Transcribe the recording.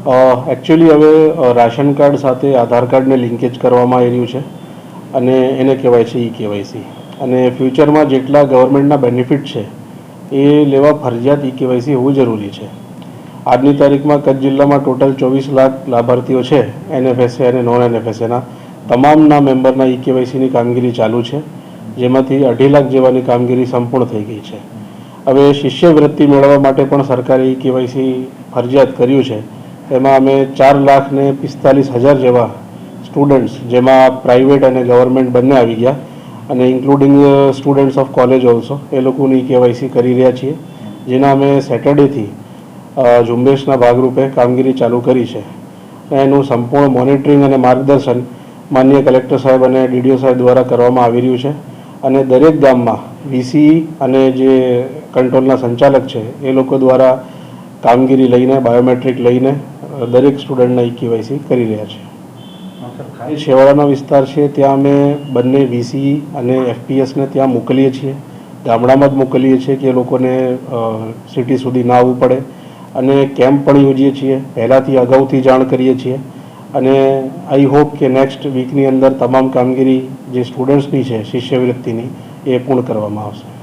Actually હવે ration card સાથે આધાર કાર્ડને લિંકેજ કરવામાં આવી રહ્યું છે અને એને કહેવાય છે ઈ કેવાયસી. અને ફ્યુચરમાં જેટલા ગવર્મેન્ટના બેનિફિટ છે, એ લેવા ફરજિયાત ઈ કેવાયસી હોવું જરૂરી છે. આજની તારીખમાં કચ્છ જિલ્લામાં ટોટલ ચોવીસ લાખ લાભાર્થીઓ છે એનએફએસએ અને નોન એનએફએસએના તમામના મેમ્બરના ઈ કેવાયસીની કામગીરી ચાલુ છે, જેમાંથી અઢી લાખ જેવાની કામગીરી સંપૂર્ણ થઈ ગઈ છે. હવે શિષ્યવૃત્તિ મેળવવા માટે પણ સરકારે ઈ કેવાયસી ફરજિયાત કર્યું છે. એમાં અમે ચાર લાખ ને પિસ્તાલીસ હજાર જેવા સ્ટુડન્ટ્સ જેમાં પ્રાઇવેટ અને ગવર્મેન્ટ બંને આવી ગયા. અને including students of college also એ લોકોની કેવાયસી કરી રહ્યા છીએ. જેના અમે સેટરડેથી ઝુંબેશના ભાગરૂપે કામગીરી ચાલુ કરી છે. એનું સંપૂર્ણ મોનિટરિંગ અને માર્ગદર્શન માનનીય કલેક્ટર સાહેબ અને ડીડીઓ સાહેબ દ્વારા કરવામાં આવી રહ્યું છે. અને દરેક ગામમાં વીસી અને જે કંટ્રોલના સંચાલક છે, એ લોકો દ્વારા કામગીરી લઈને બાયોમેટ્રિક લઈને દરેક સ્ટુડન્ટના ઈ કેવાયસી કરી રહ્યા છે. છેવાડાનો વિસ્તાર છે ત્યાં અમે બંને વીસી અને એફપીએસને ત્યાં મોકલીએ છીએ. ગામડામાં જ મોકલીએ છીએ કે લોકોને સિટી સુધી ના આવવું પડે. અને કેમ્પ પણ યોજીએ છીએ. પહેલાંથી અગાઉથી જાણ કરીએ છીએ. અને આઈ હોપ કે નેક્સ્ટ વીકની અંદર તમામ કામગીરી જે સ્ટુડન્ટ્સની છે શિષ્યવૃત્તિની એ પૂર્ણ કરવામાં આવશે.